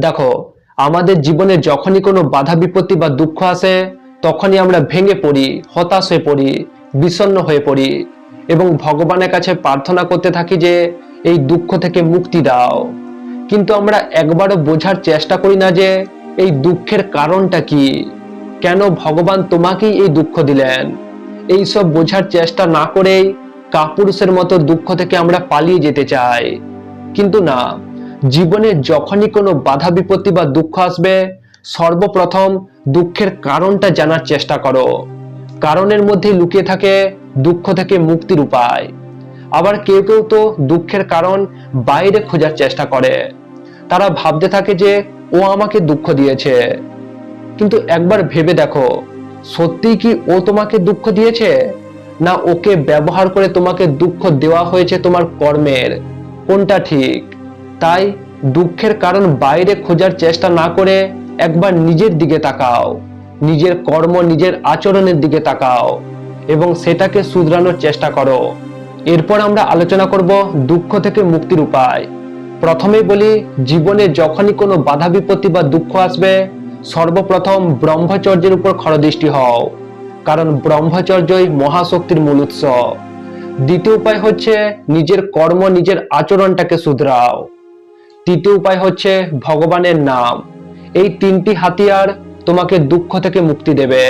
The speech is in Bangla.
দেখো, আমাদের জীবনে যখনই কোনো বাধা, বিপত্তি বা দুঃখ আসে, তখনই আমরা ভেঙে পড়ি, হতাশ হয়ে পড়ি, বিষণ্ণ হয়ে পড়ি এবং ভগবানের কাছে প্রার্থনা করতে থাকি যে, এই দুঃখ থেকে মুক্তি দাও। কিন্তু আমরা একবারও বোঝার চেষ্টা করি না যে, এই দুঃখের কারণটা কি? কেন ভগবান তোমাকেই এই দুঃখ দিলেন? এই সব বোঝার চেষ্টা না করেই কাপুরুষের মতো দুঃখ থেকে আমরা পালিয়ে যেতে চাই। কিন্তু না জীবনে যখনই কোনো বাধা, বিপত্তি বা দুঃখ আসবে, সর্বপ্রথম দুঃখের কারণটা জানার চেষ্টা করো। কারণের মধ্যে লুকিয়ে থাকে দুঃখ থেকে মুক্তির উপায়। আবার কেউ কেউ তো দুঃখের কারণ বাইরে খোঁজার চেষ্টা করে। তারা ভাবতে থাকে যে, ও আমাকে দুঃখ দিয়েছে। কিন্তু একবার ভেবে দেখো, সত্যিই কি ও তোমাকে দুঃখ দিয়েছে? না ওকে ব্যবহার করে তোমাকে দুঃখ দেওয়া হয়েছে তোমার কর্মের? কোনটা ঠিক? তাই দুঃখের কারণ বাইরে খোঁজার চেষ্টা না করে একবার নিজের দিকে তাকাও। নিজের কর্ম, নিজের আচরণের দিকে তাকাও এবং সেটাকে শুধরানোর চেষ্টা করো। এরপর আমরা আলোচনা করব দুঃখ থেকে মুক্তির উপায়। প্রথমেই বলি, জীবনে যখনই কোনো বাধা, বিপত্তি বা দুঃখ আসবে, সর্বপ্রথম ব্রহ্মচর্যের উপর খরদৃষ্টি হও। কারণ ব্রহ্মচর্যই মহাশক্তির মূল উৎস। দ্বিতীয় উপায় হচ্ছে, নিজের কর্ম, নিজের আচরণটাকে শুধরাও। তৃতীয় উপায় হচ্ছে ভগবানের নাম। এই তিনটি হাতিয়ার তোমাকে দুঃখ থেকে মুক্তি দেবে।